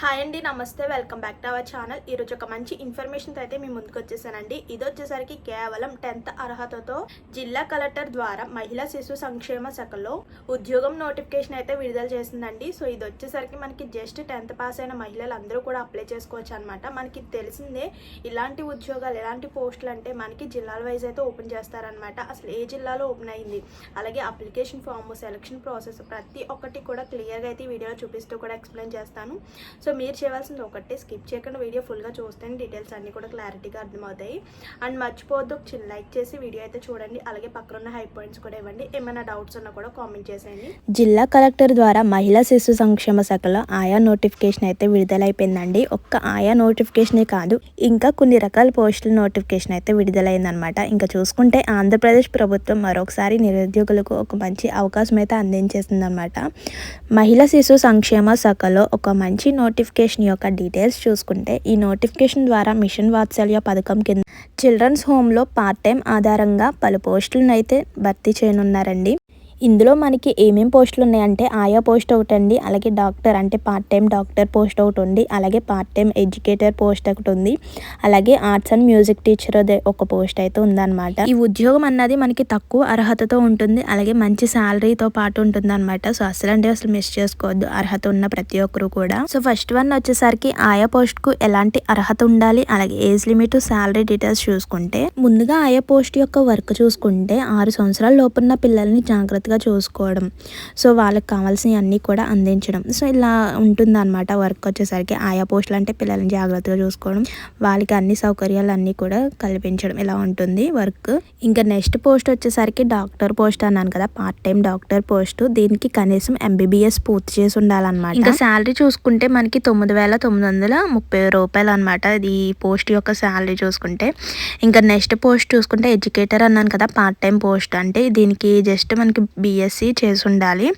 Hi అండి నమస్తే. Welcome back to our channel. ఈరోజు ఒక మంచి ఇన్ఫర్మేషన్తో అయితే మీ ముందుకు వచ్చేసానండి ఇది వచ్చేసరికి కేవలం టెన్త్ అర్హతతో జిల్లా కలెక్టర్ ద్వారా మహిళా శిశు సంక్షేమ శాఖలో ఉద్యోగం నోటిఫికేషన్ అయితే విడుదల చేసిందండి. సో ఇది వచ్చేసరికి మనకి జస్ట్ టెన్త్ పాస్ అయిన మహిళలు అందరూ కూడా అప్లై చేసుకోవచ్చు అనమాట మనకి తెలిసిందే ఇలాంటి ఉద్యోగాలు ఎలాంటి పోస్టులు అంటే మనకి జిల్లాల వైజ్ అయితే ఓపెన్ చేస్తారనమాట అసలు ఏ జిల్లాలో ఓపెన్ అయింది? అలాగే అప్లికేషన్ ఫామ్ సెలక్షన్ ప్రాసెస్ ప్రతి ఒక్కటి కూడా క్లియర్గా అయితే ఈ వీడియోలో చూపిస్తూ కూడా ఎక్స్ప్లెయిన్ చేస్తాను. సో సో మీరు చేయవలసింది ఒకటే స్కిప్ చేయకుండా వీడియో ఫుల్గా చూస్తే డీటెయిల్స్ అన్నీ కూడా క్లారిటీగా అర్థమవుతాయి. అండ్ మర్చిపోవద్దు ఒక చిన్న లైక్ చేసి వీడియో అయితే చూడండి. అలాగే పక్కన ఉన్న హై పాయింట్స్ కూడా ఇవ్వండి. ఏమైనా డౌట్స్ ఉన్నా కూడా కామెంట్ చేసేయండి. జిల్లా కలెక్టర్ ద్వారా మహిళా శిశు సంక్షేమ శాఖలో ఆయా నోటిఫికేషన్ అయితే విడుదలైపోయిందండి. ఒక్క ఆయా నోటిఫికేషనే కాదు ఇంకా కొన్ని రకాల పోస్టుల నోటిఫికేషన్ అయితే విడుదలైందనమాట ఇంకా చూసుకుంటే ఆంధ్రప్రదేశ్ ప్రభుత్వం మరొకసారి నిరుద్యోగులకు ఒక మంచి అవకాశం అయితే అందించేసిందనమాట మహిళా శిశు సంక్షేమ శాఖలో ఒక మంచి నోటిఫికేషన్ యొక్క డీటెయిల్స్ చూసుకుంటే ఈ నోటిఫికేషన్ ద్వారా మిషన్ వాత్సల్య పథకం కింద చిల్డ్రన్స్ హోమ్లో పార్ట్ టైం ఆధారంగా పలు పోస్టులను అయితే భర్తీ చేయనున్నారండి. ఇందులో మనకి ఏమేం పోస్టులు ఉన్నాయంటే ఆయా పోస్ట్ ఒకటి అండి అలాగే డాక్టర్ అంటే పార్ట్ టైం డాక్టర్ పోస్ట్ ఒకటి ఉంది అలాగే పార్ట్ టైం ఎడ్యుకేటర్ పోస్ట్ ఒకటి ఉంది అలాగే ఆర్ట్స్ అండ్ మ్యూజిక్ టీచర్ ఒక పోస్ట్ అయితే ఉందన్నమాట. ఈ ఉద్యోగం అన్నది మనకి తక్కువ అర్హతతో ఉంటుంది అలాగే మంచి శాలరీతో పాటు ఉంటుంది అనమాట సో అసలు అంటే అసలు మిస్ చేసుకోవద్దు అర్హత ఉన్న ప్రతి ఒక్కరు కూడా. సో ఫస్ట్ వన్ వచ్చేసరికి ఆయా పోస్ట్కు ఎలాంటి అర్హత ఉండాలి అలాగే ఏజ్ లిమిట్ శాలరీ డీటెయిల్స్ చూసుకుంటే. ముందుగా ఆయా పోస్ట్ యొక్క వర్క్ చూసుకుంటే ఆరు సంవత్సరాల లోపున్న పిల్లల్ని జాగ్రత్తగా చూసుకోవడం. సో వాళ్ళకి కావాల్సినవి అన్నీ కూడా అందించడం. సో ఇలా ఉంటుందన్నమాట వర్క్ వచ్చేసరికి. ఆయా పోస్టులు అంటే పిల్లల్ని జాగ్రత్తగా చూసుకోవడం వాళ్ళకి అన్ని సౌకర్యాలు అన్నీ కూడా కల్పించడం ఇలా ఉంటుంది వర్క్. ఇంకా నెక్స్ట్ పోస్ట్ వచ్చేసరికి డాక్టర్ పోస్ట్ అన్నాను కదా పార్ట్ టైం డాక్టర్ పోస్ట్. దీనికి కనీసం ఎంబీబీఎస్ పూర్తి చేసి ఉండాలన్నమాట. ఇంకా శాలరీ చూసుకుంటే మనకి తొమ్మిది వేల తొమ్మిది వందల ముప్పై రూపాయలు అనమాట ఇది పోస్ట్ యొక్క శాలరీ చూసుకుంటే. ఇంకా నెక్స్ట్ పోస్ట్ చూసుకుంటే ఎడ్యుకేటర్ అన్నాను కదా పార్ట్ టైం పోస్ట్. అంటే దీనికి జస్ట్ మనకి బీఎస్సీ చేసి ఉండాలి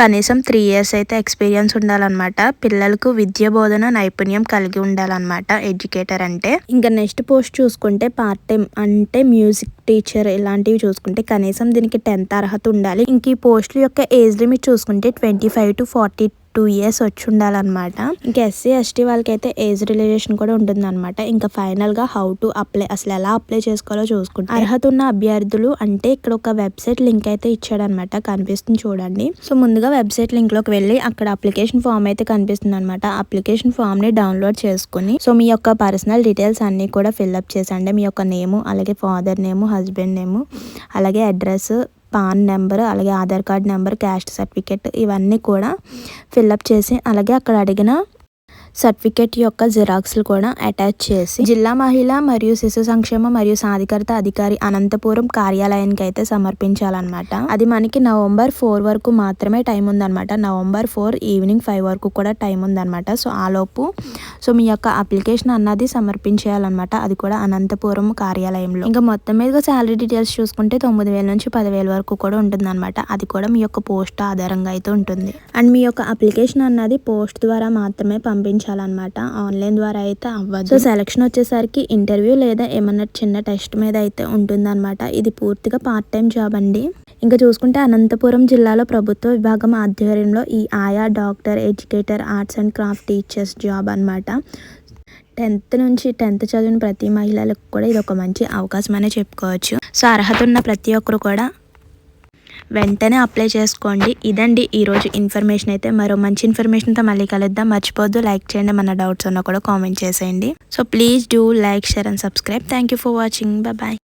కనీసం త్రీ ఇయర్స్ అయితే ఎక్స్పీరియన్స్ ఉండాలన్నమాట. పిల్లలకు విద్య బోధన నైపుణ్యం కలిగి ఉండాలన్నమాట ఎడ్యుకేటర్ అంటే. ఇంకా నెక్స్ట్ పోస్ట్ చూసుకుంటే పార్ట్ టైం అంటే మ్యూజిక్ టీచర్ ఇలాంటివి చూసుకుంటే కనీసం దీనికి టెన్త్ అర్హత ఉండాలి. ఇంక ఈ పోస్టుల యొక్క ఏజ్ లిమిట్ చూసుకుంటే twenty five to forty two years వచ్చి ఉండాలన్నమాట. ఇంకా ఎస్సీ ఎస్టీ వాళ్ళకైతే ఏజ్ రిలేషన్ కూడా ఉంటుందన్నమాట. ఇంకా ఫైనల్గా హౌ టు అప్లై అసలు ఎలా అప్లై చేసుకోవాలో చూసుకుంటే. అర్హత ఉన్న అభ్యర్థులు అంటే ఇక్కడ ఒక వెబ్సైట్ లింక్ అయితే ఇచ్చాడనమాట కనిపిస్తుంది చూడండి. సో ముందుగా వెబ్సైట్ లింక్లోకి వెళ్ళి అక్కడ అప్లికేషన్ ఫామ్ అయితే కనిపిస్తుంది అనమాట అప్లికేషన్ ఫామ్ని డౌన్లోడ్ చేసుకుని సో మీ యొక్క పర్సనల్ డీటెయిల్స్ అన్ని కూడా ఫిల్అప్ చేసండి మీ యొక్క నేము అలాగే ఫాదర్ నేము హస్బెండ్ నేము అలాగే అడ్రస్ పాన్ నెంబర్ అలాగే Aadhaar card number caste certificate ఇవన్నీ కూడా ఫిల్అప్ చేసి అలాగే అక్కడ అడిగిన సర్టిఫికేట్ యొక్క జిరాక్స్లు కూడా అటాచ్ చేసి జిల్లా మహిళ మరియు శిశు సంక్షేమ మరియు సాధికారత అధికారి అనంతపురం కార్యాలయానికి అయితే సమర్పించాలన్నమాట. అది మనకి నవంబర్ ఫోర్ వరకు మాత్రమే టైం ఉందన్నమాట. నవంబర్ ఫోర్ ఈవినింగ్ ఫైవ్ వరకు కూడా టైం ఉందన్నమాట. సో ఆలోపు సో మీ యొక్క అప్లికేషన్ అన్నది సమర్పించేయాలన్నమాట. అది కూడా అనంతపురం కార్యాలయంలో. ఇంకా మొత్తం మీద శాలరీ డీటెయిల్స్ చూసుకుంటే తొమ్మిది వేల నుంచి పదివేల వరకు కూడా ఉంటుందన్నమాట. అది కూడా మీ యొక్క పోస్ట్ ఆధారంగా అయితే ఉంటుంది. అండ్ మీ యొక్క అప్లికేషన్ అన్నది పోస్ట్ ద్వారా మాత్రమే పంపించాలన్నమాట ఆన్లైన్ ద్వారా అయితే అవ్వదు. సో సెలక్షన్ వచ్చేసరికి ఇంటర్వ్యూ లేదా ఏమన్నా చిన్న టెస్ట్ మీద అయితే ఉంటుందన్నమాట. ఇది పూర్తిగా పార్ట్ టైం జాబ్ అండి. ఇంకా చూసుకుంటే అనంతపురం జిల్లాలో ప్రభుత్వ విభాగం ఆధ్వర్యంలో ఈ ఆయా doctor educator arts and craft teachers job అన్నమాట. టెన్త్ నుంచి టెన్త్ చదివిన ప్రతి మహిళలకు కూడా ఇది ఒక మంచి అవకాశం అనే చెప్పుకోవచ్చు. సో అర్హత ఉన్న ప్రతి ఒక్కరు కూడా వెంటనే అప్లై చేసుకోండి. ఇదండి ఈరోజు ఇన్ఫర్మేషన్ అయితే. మరో మంచి ఇన్ఫర్మేషన్తో మళ్ళీ కలుద్దాం. మర్చిపోద్దు లైక్ చేయండి. మన డౌట్స్ ఉన్నా కూడా కామెంట్ చేసేయండి. So please do like share and subscribe. Thank you for watching. Bye.